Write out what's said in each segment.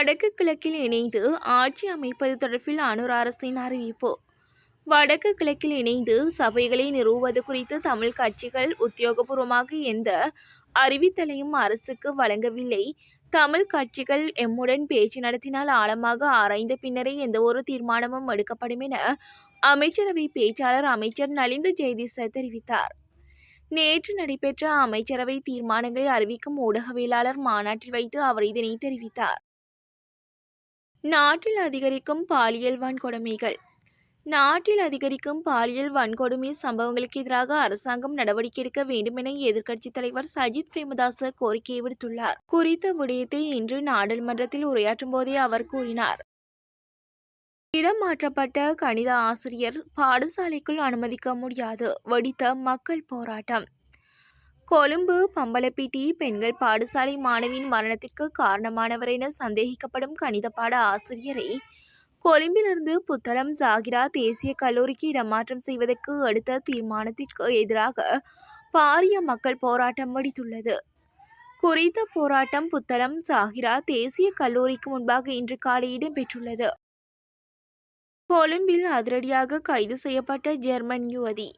வடக்கு கிழக்கில் இணைந்து ஆட்சி அமைப்பது தொடர்பில் அனுர் அரசின் அறிவிப்பு. வடக்கு கிழக்கில் இணைந்து சபைகளை நிறுவுவது குறித்து தமிழ் கட்சிகள் உத்தியோகபூர்வமாக எந்த அறிவித்தலையும் அரசுக்கு வழங்கவில்லை. தமிழ் கட்சிகள் எம்முடன் பேச்சு நடத்தினால் ஆழமாக ஆராய்ந்த பின்னரே எந்த ஒரு தீர்மானமும் எடுக்கப்படும் என அமைச்சரவை பேச்சாளர் அமைச்சர் நலிந்த ஜெயதிச தெரிவித்தார். நேற்று நடைபெற்ற அமைச்சரவை தீர்மானங்களை அறிவிக்கும் ஊடகவியலாளர் மாநாட்டில் வைத்து அவர் இதனை தெரிவித்தார். நாட்டில் அதிகரிக்கும் பாலியல் வன்கொடுமைகள். நாட்டில் அதிகரிக்கும் பாலியல் வன்கொடுமை சம்பவங்களுக்கு எதிராக அரசாங்கம் நடவடிக்கை எடுக்க வேண்டும் என எதிர்க்கட்சித் தலைவர் சஜித் பிரேமதாச கோரிக்கை விடுத்துள்ளார். குறித்த விடயத்தை இன்று நாடாளுமன்றத்தில் உரையாற்றும் போதே அவர் கூறினார். இடம் மாற்றப்பட்ட கணித ஆசிரியர் பாடசாலைக்குள் அனுமதிக்க முடியாது. வெடித்த மக்கள் போராட்டம். கொழும்பு பம்பலப்பிட்டி பெண்கள் பாடசாலை மாணவியின் மரணத்திற்கு காரணமானவர் என சந்தேகிக்கப்படும் கணித பாட ஆசிரியரை கொழும்பிலிருந்து புத்தளம் ஜாகிரா தேசிய கல்லூரிக்கு இடமாற்றம் செய்வதற்கு அடுத்த தீர்மானத்திற்கு எதிராக பாரிய மக்கள் போராட்டம் வெடித்துள்ளது. குறித்த போராட்டம் புத்தளம் ஜாகிரா தேசிய கல்லூரிக்கு முன்பாக இன்று காலை இடம்பெற்றுள்ளது. கொழும்பில் அதிரடியாக கைது செய்யப்பட்ட ஜெர்மன் யுவதி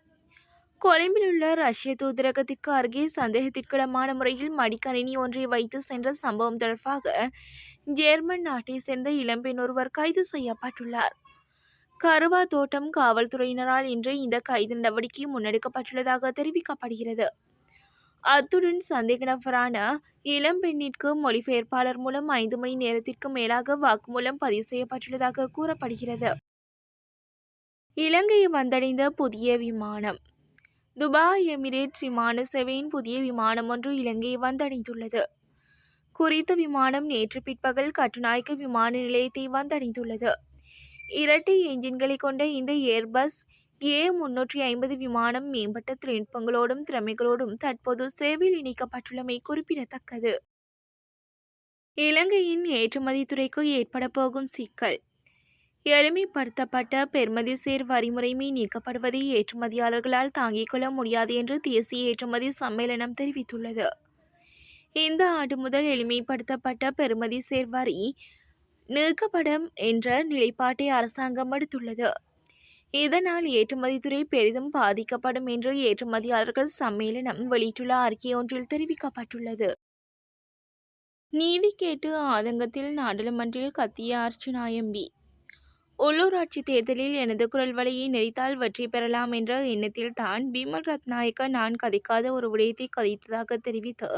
கொழும்பில் உள்ள ரஷ்ய தூதரகத்திற்கு அருகே சந்தேகத்திற்கிடமான முறையில் மடிக்கணினி ஒன்றை வைத்து சென்ற சம்பவம் தொடர்பாக ஜெர்மன் நாட்டை சேர்ந்த இளம்பெண் ஒருவர் கைது செய்யப்பட்டுள்ளார். கருவா தோட்டம் காவல்துறையினரால் இன்று இந்த கைது நடவடிக்கை முன்னெடுக்கப்பட்டுள்ளதாக தெரிவிக்கப்படுகிறது. அத்துடன் சந்தேக நபரான இளம்பெண்ணிற்கு மொழிபெயர்ப்பாளர் மூலம் ஐந்து மணி நேரத்திற்கு மேலாக வாக்குமூலம் பதிவு செய்யப்பட்டுள்ளதாக கூறப்படுகிறது. இலங்கையை வந்தடைந்த புதிய விமானம் துபாய் எமிரேட் விமான சேவையின் புதிய விமானம் ஒன்று இலங்கையை வந்தடைந்துள்ளது. குறித்த விமானம் நேற்று பிற்பகல் கட்டுநாயக்க விமான நிலையத்தை வந்தடைந்துள்ளது. இரட்டை என்ஜின்களை கொண்ட இந்த ஏர்பஸ் ஏ முன்னூற்றி ஐம்பது விமானம் மேம்பட்ட தொழில்நுட்பங்களோடும் திறமைகளோடும் தற்போது சேவையில் இணைக்கப்பட்டுள்ளமை குறிப்பிடத்தக்கது. இலங்கையின் ஏற்றுமதி துறைக்கு ஏற்பட போகும் சிக்கல் எளிமைப்படுத்தப்பட்ட பெருமதி சேர் வரிமுறைமை நீக்கப்படுவதை ஏற்றுமதியாளர்களால் தாங்கிக் கொள்ள முடியாது என்று தேசிய ஏற்றுமதி சம்மேளனம் தெரிவித்துள்ளது. இந்த ஆண்டு முதல் எளிமைப்படுத்தப்பட்ட பெறுமதி சேர் வரி நீக்கப்படும் என்ற நிலைப்பாட்டை அரசாங்கம் எடுத்துள்ளது. இதனால் ஏற்றுமதித்துறை பெரிதும் பாதிக்கப்படும் என்று ஏற்றுமதியாளர்கள் சம்மேளனம் வெளியிட்டுள்ள அறிக்கை ஒன்றில் தெரிவிக்கப்பட்டுள்ளது. நீதி கேட்டு ஆதங்கத்தில் நாடாளுமன்றில் கத்திய அர்ச்சுனா எம்பி உள்ளூராட்சி தேர்தலில் எனது குரல் வலையை நெறித்தால் வெற்றி பெறலாம் என்ற எண்ணத்தில் தான் பீமல் ரத்நாயக்க நான் கதைக்காத ஒரு விடயத்தை கதைத்ததாக தெரிவித்து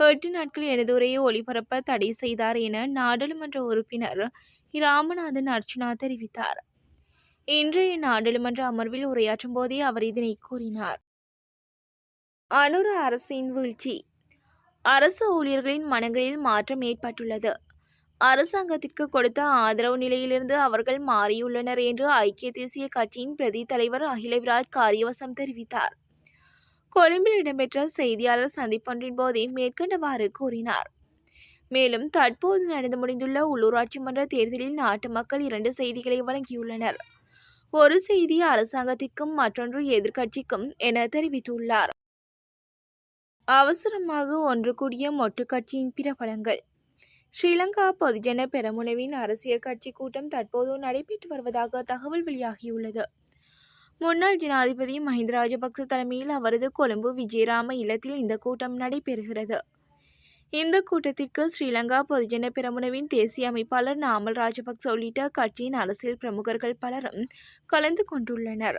எட்டு நாட்கள் எனது உரையை ஒளிபரப்ப தடை செய்தார் என நாடாளுமன்ற உறுப்பினர் ராமநாதன் அர்ச்சனா தெரிவித்தார். இன்றைய நாடாளுமன்ற அமர்வில் உரையாற்றும் போதே அவர் இதனை கூறினார். அனுர அரசின் வீழ்ச்சி. அரசு ஊழியர்களின் மனங்களில் மாற்றம் ஏற்பட்டுள்ளது. அரசாங்கத்திற்கு கொடுத்த ஆதரவு நிலையிலிருந்து அவர்கள் மாறியுள்ளனர் என்று ஐக்கிய தேசிய கட்சியின் பிரதி தலைவர் அகிலவிராஜ் காரியவசம் தெரிவித்தார். கொழும்பில் இடம்பெற்ற செய்தியாளர் சந்திப்பொன்றின் போதே மேற்கண்டவாறு கூறினார். மேலும் தற்போது நடந்து முடிந்துள்ள உள்ளூராட்சி மன்ற தேர்தலில் நாட்டு மக்கள் இரண்டு செய்திகளை வழங்கியுள்ளனர். ஒரு செய்தி அரசாங்கத்திற்கும் மற்றொன்று எதிர்க்கட்சிக்கும் என தெரிவித்துள்ளார். அவசரமாக ஒன்று கூடிய மொட்டு கட்சியின் பிரபலங்கள் ஸ்ரீலங்கா பொதுஜன பெரமுனவின் அரசியல் கட்சி கூட்டம் தற்போது நடைபெற்று வருவதாக தகவல் வெளியாகியுள்ளது. முன்னாள் ஜனாதிபதி மஹிந்த ராஜபக்ச தலைமையில் அவரது கொழும்பு விஜயராம இல்லத்தில் இந்த கூட்டம் நடைபெறுகிறது. இந்த கூட்டத்திற்கு ஸ்ரீலங்கா பொதுஜன பெரமுனவின் தேசிய அமைப்பாளர் நாமல் ராஜபக்ச உள்ளிட்ட கட்சியின் அரசியல் பிரமுகர்கள் பலரும் கலந்து கொண்டுள்ளனர்.